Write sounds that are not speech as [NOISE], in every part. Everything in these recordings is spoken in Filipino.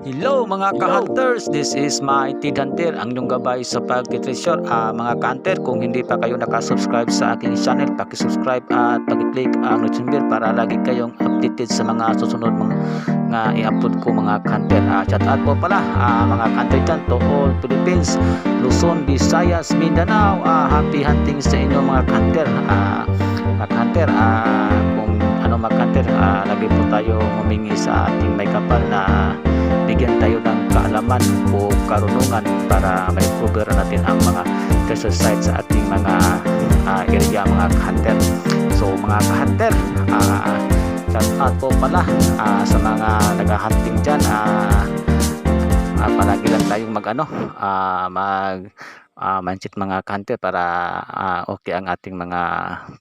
Hello mga ka-hunters, this is my Tid Hunter, ang inyong gabay sa pagtitreasure. Ah, mga ka-hunter, kung hindi pa kayo nakasubscribe sa aking channel, pakisubscribe at pakiclick ang notification bell para lagi kayong updated sa mga susunod mga nga i-upload ko mga ka-hunter. Ah, shout out po pala ah, mga ka-hunter dyan to all Philippines, Luzon, Visayas, Mindanao. Ah, happy hunting sa inyo mga ka-hunter. Ah, mga ka-hunter, ah, kung ano mga ka-hunter, ah, lagi po tayo humingi sa ating may kapal na bigyan tayo ng kaalaman o karunungan para cover natin ang mga treasure sites sa ating mga ah, area mga hunter. So mga hunter, uh, shout out po pala ah, sa mga nag-hunting dyan. ah ah, palagi lang tayong mag ano, ah, mag ah, mindset mga hunter para ah, okay ang ating mga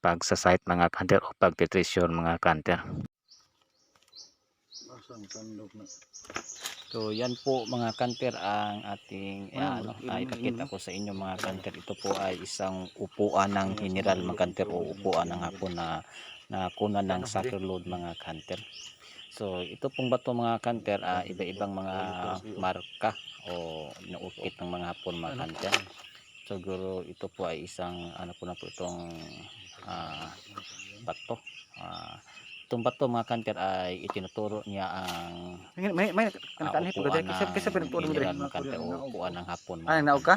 pagsasite mga hunter o pagtitreasure mga hunter. So yan po mga kanter ang ating eh, ano, ay ipakita ko sa inyo mga kanter. Ito po ay isang upuan ng general mga kanter o upuan ng hapon na na kuna ng soccer load mga kanter. So ito pong bato mga kanter ah, iba-ibang mga marka o inaukit ng mga hapon mga kanter. Siguro ito po ay isang ano po na po itong ah, bato. Ah, itong bato mga kanter ay itinuturo niya ang May may may Ah, kanaan ito upuan kasi kasi pinagtuon mo dire. mga kanter o upuan ng hapon Ah, mga naog ka?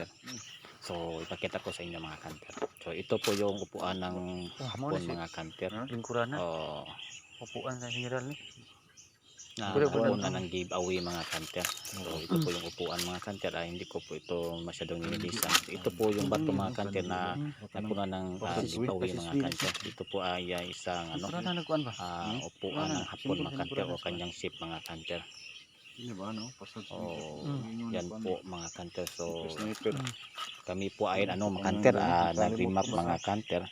So ipakita ko sa inyo mga kanter. So ito po yung upuan ng mo hapon mga kanter. Lingkuran na. Oh, Upuan sa general ni. Na wala. na ng giveaway mga kanter. So ito po yung upuan mga kanter ay hindi ko po ito masyadong nililisan. Ito po yung bato mga kanter na nakuha ng uh, giveaway mga kanter. Ito po ay ah, isang ano ah, upuan ng hapon mga kanter o kanyang ship mga kanter. Oh, yan po mga kanter. So kami po ay ano mga kanter ah, nag-remap mga kanter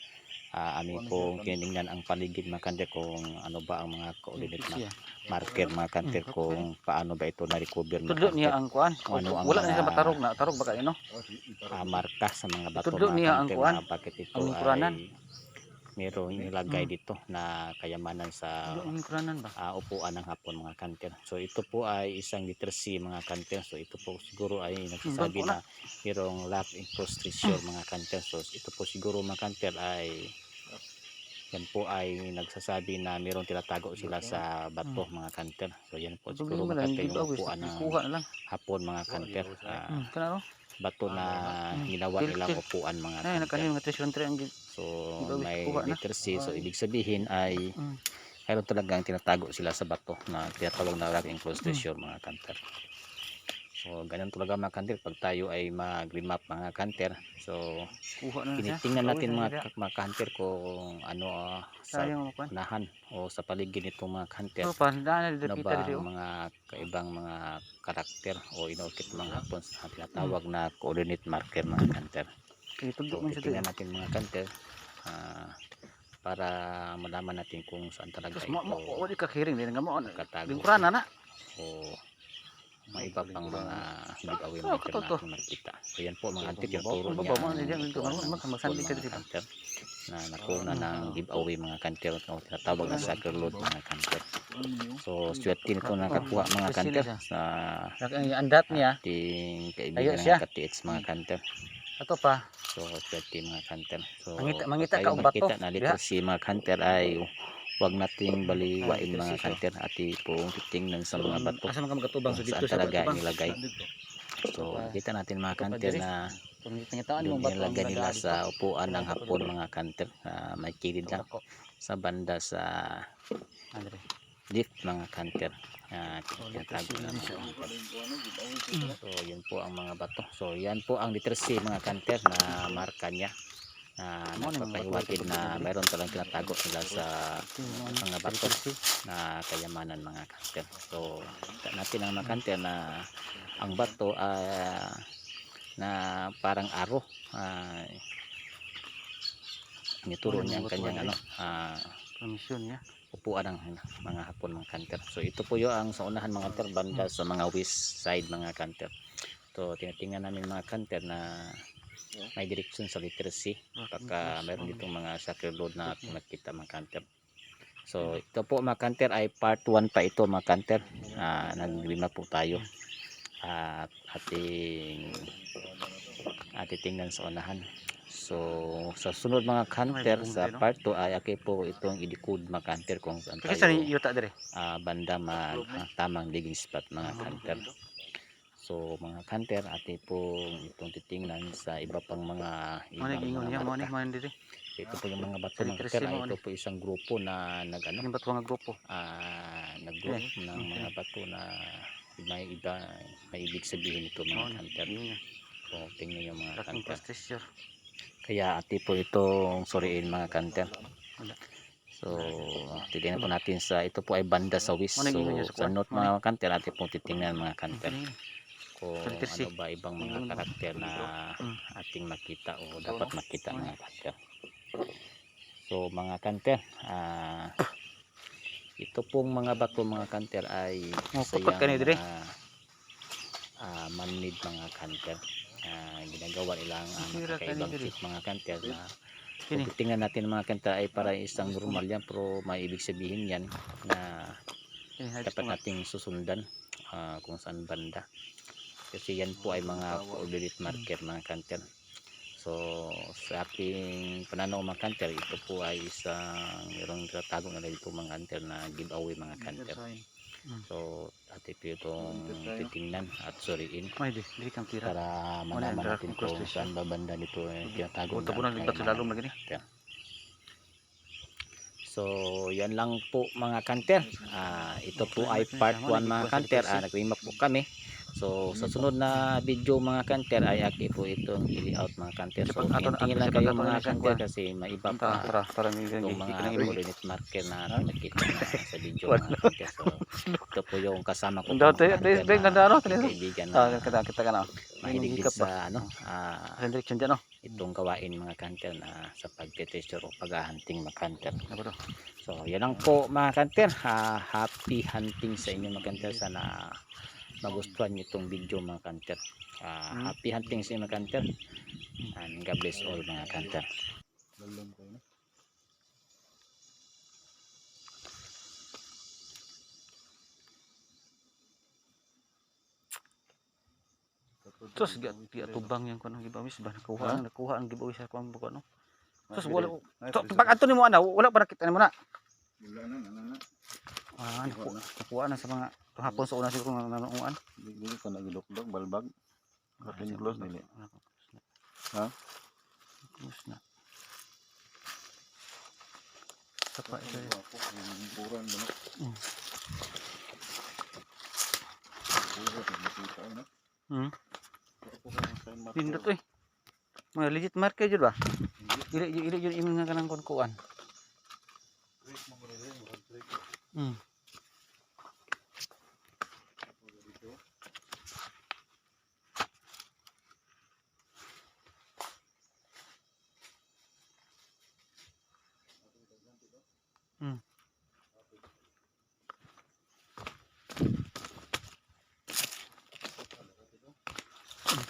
Ah, amin pong tinignan ang paligid mga kanter kung ano ba ang mga coordinate na marker mga kanter kung paano ba ito na-recover mga Tudlo niya kanter ang kuan. Kung ano ang Wala na siya matarog na. Tarog ba kayo no? Ah, marka sa mga bato mga niya ang kanter na bakit ito ay mayroong nilagay Mm. dito na kayamanan sa ah, upuan ng hapon mga kanter. So ito po ay isang literacy mga kanter. So ito po siguro ay nagsasabi Doon po na mayroong lack in treasure mga kanter. So ito po siguro mga kanter ay yan po ay nagsasabi na mayroong tinatago sila sa bato mga kanter. So yan po siguro mga kanter yung upuan ng Kuha na lang. hapon mga kanter. Ah, Hmm, no? bato na ginawa nilang upuan mga Ay kanter. nakanin nga treasure hunter ang gi- So may literacy. So Ay. ibig sabihin ay Mm. mayroon talagang tinatago sila sa bato na tinatawag na rock enclosed Mm. treasure mga kanter. So ganun talaga mga kanter pag tayo ay mag-remap mga kanter. So tinitingnan natin mga, mga kanter kung ano ah, sa unahan o sa paligid nitong mga kanter. So Ano dito ba ang mga kaibang mga karakter o inukit mga hapon na tinatawag na coordinate marker mga kanter. So, man siya dito. natin mga kanter ah, para malaman natin kung saan talaga Tapos mo mo ito wala ka kiring din nga mo. katago Lingkuran na na. o may iba pang mga giveaway Oh, marker katoto. natin makita. So yan po mga kanter yung turo niya. mga na nakuha ng giveaway mga kanter o tinatawag na soccer load mga kanter. So swerte nito nakakuha mga kanter sa andat niya. ating kaibigan ng ka-TX mga kanter. Ato pa. So, swerte mga kanter. So, Mangita- mangita ka og bato. makita na literacy mga kanter ay huwag nating baliwain mga kanter at pong titingnan sa mga bato Asa man ka magatubang sa kung dito saan sa talaga nilagay. So, kita natin mga kanter na ang nilagay nila sa upuan ng hapon mga kanter. Ah, may kilid lang sa banda sa lit mga kanter. Ah, Oh, tinatago na mga. So, yun po ang mga bato. So, yan po ang literacy mga kanter na marka niya na Ano nagpapahiwatig na mayroon talang tinatago nila sa mga- bato na kayamanan mga kanter. So, natin ang mga kanter na ang bato ah, na parang aro ay nituro niya ang kanyang ano ah, Permission niya. Upuan ng mga hapon mga kanter. So ito po yung ang sa unahan mga kanter banda sa mga west side mga kanter. So tinitingnan namin mga kanter na may direksyon sa literacy pagka mayroon ditong mga sacred load na nakita mga kanter. So ito po mga kanter ay part 1 pa ito mga kanter. Ah, naglima po tayo. At ating ating tingnan sa unahan. So sa sunod mga kanter sa part 2 ay aki po itong i-decode mga kanter kung saan tayo ah, banda mag ah, tamang digging spot mga kanter. So mga kanter ate po itong titingnan sa iba pang mga ibang mga bata. Ito po yung mga bato mga kanter. Ito po isang grupo na nag ano, Ano ba nga grupo? ah, nag-group ng Okay. mga bato na may iba may ibig sabihin ito mga kanter. So tingnan yung mga kanter. Kaya ate po itong suriin mga kanter. So, titingnan po natin sa ito po ay banda sa wis. So, sa note mga kanter, ate po titingnan mga kanter kung ano ba ibang mga karakter na Mm. ating makita o dapat makita mga kanter. So, mga kanter, ah ito pong mga bato mga kanter ay Oh, isa putput ka ni yang dire. mga, ah, man-made mga kanter. Ah, ginagawa nilang uh, ni kakaibang kit mga kanter na Kini. kung tingnan natin mga kanter ay para isang normal yan pero may ibig sabihin yan na dapat nating susundan ah, kung saan banda. Kasi yan po ay mga coordinate marker mga kanter so sa aking pananaw mga kanter ito po ay isang mayroong tinatago na dito mga kanter na giveaway mga kanter so ate po itong titingnan at suriin para malaman natin kung Constellation? saan ba banda nito ay tinatago kanter. So, yan lang po mga kanter. Ah, ito po ay part 1 mga kanter. Ah, nag-remap po kami. So, sa sunod na video mga kanter ay aki po itong i-layout mga kanter. So, tingin lang kayo mga kanter kasi may iba Tara, pa tara, tara itong mga coordinate marker na nakikita na [LAUGHS] sa video mga kanter. So, [LAUGHS] ito po yung kasama ko mga kanter ano, na tinira. kaibigan Ah, na kita kita ka na. mahilig din Hikap ba? sa ano, ah, no. itong gawain mga kanter na sa pagte-treasure o pag-hunting mga kanter. Ano? So, yan lang po mga kanter. Ah, happy hunting sa inyo mga kanter. Sana magustuhan nyo itong video mga kanter. Hmm. Happy hunting sa inyo mga kanter. And God bless all mga kanter. Terus gak tiga tubang yang kono giveaway ba nakuha ang nakuha ang giveaway sa kuan buko no. Terus wala to pag ato nimo ana wala pa nakita nimo na. Wala na, ano na. Ah, naku- nakuha na sa mga hapon sa una siguro nga nanuuan. Dili ka nagilokdok balbag. Kating close nili. Ha? Close na. Ito. eh. Ako, yung buran ba no? Mm. Hmm. Sign marker. Pindot eh. Mga legit marker jud ba? Dili dili jud imong kanang kuan. Trick mo rin, murag trick. Hmm.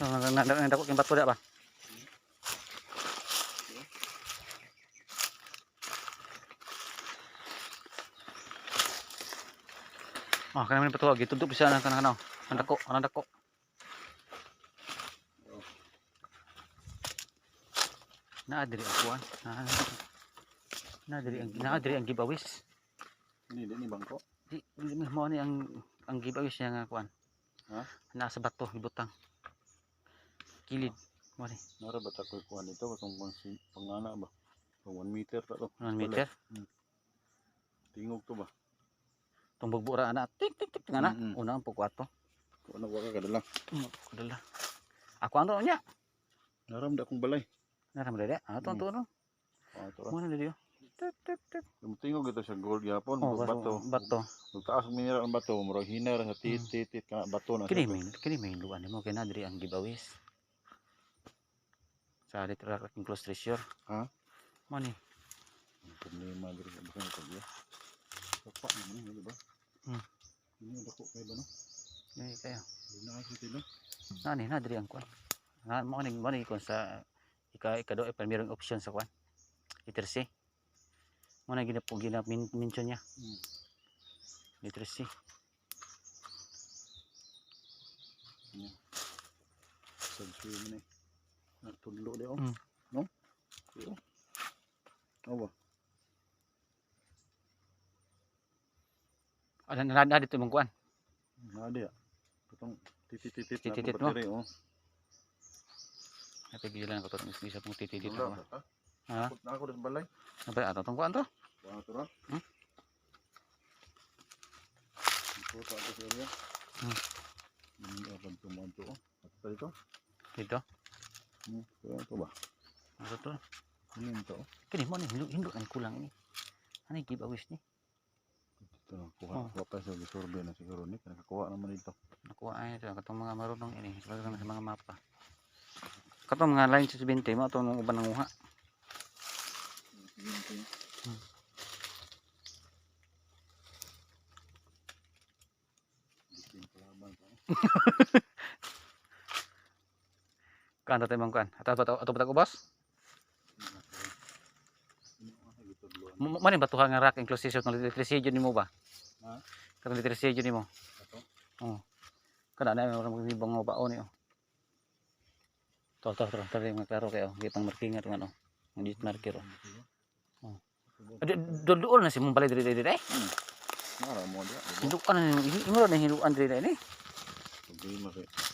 Nang nang nang dako kang bato da ba? Ah, kana man patuwa gitudto bisa nang kanang ano. Ang dako, ang dako. Naa diri ang kuan. Naa naa diri ang naa diri ang giveaways. Hindi, hindi bangko. Di di mo ni ang ang giveaways niya nga kuan. Ha? Naa sa bato ibutang. Kilid mo ni Nara ba takoy kuhan dito? Kung pang pangana ba? Kung 1 meter ta to. 1 meter. Tingog to ba? Tumbog bura ana. Tik tik tik nga na. Mm-mm. Una ang pagkwato. Kung ano ka kadala. Kudala. Ako ano niya? Naram da akong balay. Naram dede. Ah, to Mm. to no. Ah, ito ra. Mo na dede. Tik tik tik. Tingog ito sa gold yapon. Oh, bato. bato. Taas mineral ang bato, murag hinar sa tit tit tit ka bato na. Kini siya. may kini may luan mo kay na diri ang giveaways. Sa literal king close treasure. Ha? Mo ni. Ang problema diri sa basan ko dia. Sapa naman ni ba? Hmm. Ini dako kay ba no? Dili kayo. Dina kasi tilo. Nani na diri ang kuan. Na mo ni mo ni kon sa ika ikado ay mayroong option sa kuan. Itersi. Mo na gina po gina min, mention niya. Hmm. Literacy. Subscribe mo ni. Natudlo di oh. Mm. No? Oo. Awa. Ano na, na dito mong kuan. Nadi ah. Katong titititit na Tititit ako mo? oh. Napigilan ako to ng isa pong ako. ka, ha? Ako sa balay. Ano ba ato tong kuan to? Wala to ra. Hmm? Ito ta ako sa area. Hmm. Hindi ako tumanto oh. At ito. Dito. Ito ba? Ano to? Ano yun to? Kini mo ni hindo hindo ang kulang ini. Ano yung giveaways ni? Ito na. Kuha. Oh. Kuha pa sa gisorbe na siguro ni. Nakakuha naman ito. Nakuha ay ito katong mga marunong ini, sa sa mga mapa. Katong mga lines sa 20 mo atong uban nanguha. Hmm. [LAUGHS] Kan tayo mong kan. Ato ato ato ato ubos. Mo man ba tuha nga rack inclusive ng literacy nimo ba? Ha? Katong literacy nimo. Ato? Oo. Kada na orang magbibang mo baon niyo. To to to tara mga klaro kayo. Gitang marking nga ano. Ang dit marker. oh. Do doon na si mong balay diri diri eh. Nara mo dia. Hinduan na hinduan diri ni. Problema kay